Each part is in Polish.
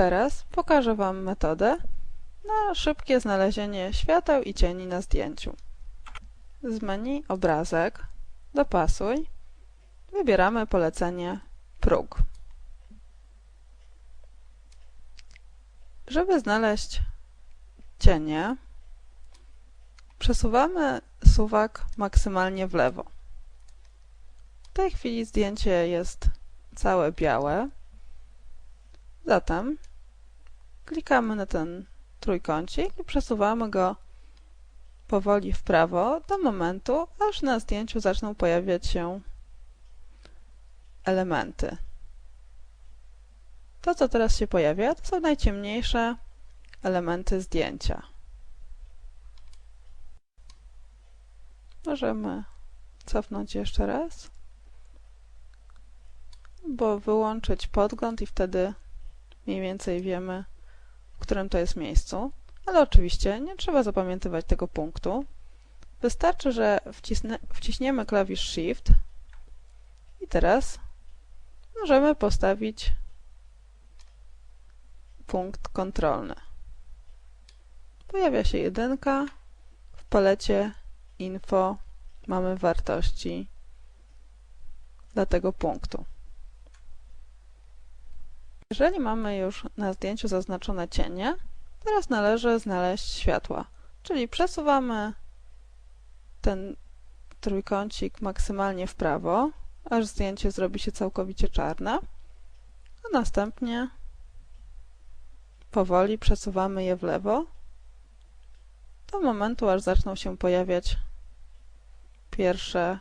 Teraz pokażę Wam metodę na szybkie znalezienie świateł i cieni na zdjęciu. Z menu Obrazek Dopasuj wybieramy polecenie Próg. Żeby znaleźć cienie, przesuwamy suwak maksymalnie w lewo. W tej chwili zdjęcie jest całe białe, zatem klikamy na ten trójkącik i przesuwamy go powoli w prawo do momentu, aż na zdjęciu zaczną pojawiać się elementy. To, co teraz się pojawia, to są najciemniejsze elementy zdjęcia. Możemy cofnąć jeszcze raz, bo wyłączyć podgląd i wtedy mniej więcej wiemy, którym to jest miejscu. Ale oczywiście nie trzeba zapamiętywać tego punktu. Wystarczy, że wcisnę, wciśniemy klawisz Shift i teraz możemy postawić punkt kontrolny. Pojawia się jedynka, w palecie info mamy wartości dla tego punktu. Jeżeli mamy już na zdjęciu zaznaczone cienie, teraz należy znaleźć światła, czyli przesuwamy ten trójkącik maksymalnie w prawo, aż zdjęcie zrobi się całkowicie czarne, a następnie powoli przesuwamy je w lewo do momentu, aż zaczną się pojawiać pierwsze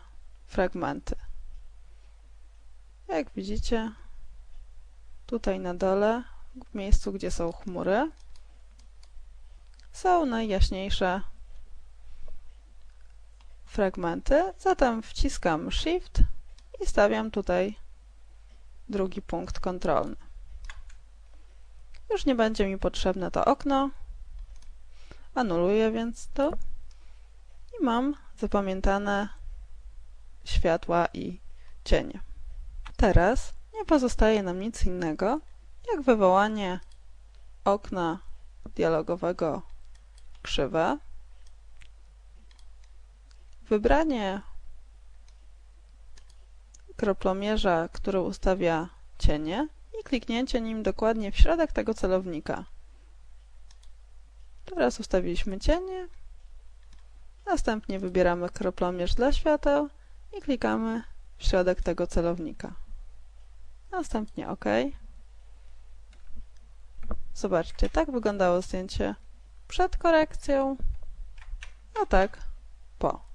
fragmenty. Jak widzicie, tutaj na dole, w miejscu, gdzie są chmury, są najjaśniejsze fragmenty, zatem wciskam Shift i stawiam tutaj drugi punkt kontrolny. Już nie będzie mi potrzebne to okno, anuluję więc to i mam zapamiętane światła i cienie. Teraz nie pozostaje nam nic innego, jak wywołanie okna dialogowego krzywe, wybranie kroplomierza, który ustawia cienie i kliknięcie nim dokładnie w środek tego celownika. Teraz ustawiliśmy cienie, następnie wybieramy kroplomierz dla świateł i klikamy w środek tego celownika. Następnie OK. Zobaczcie, tak wyglądało zdjęcie przed korekcją, a tak po.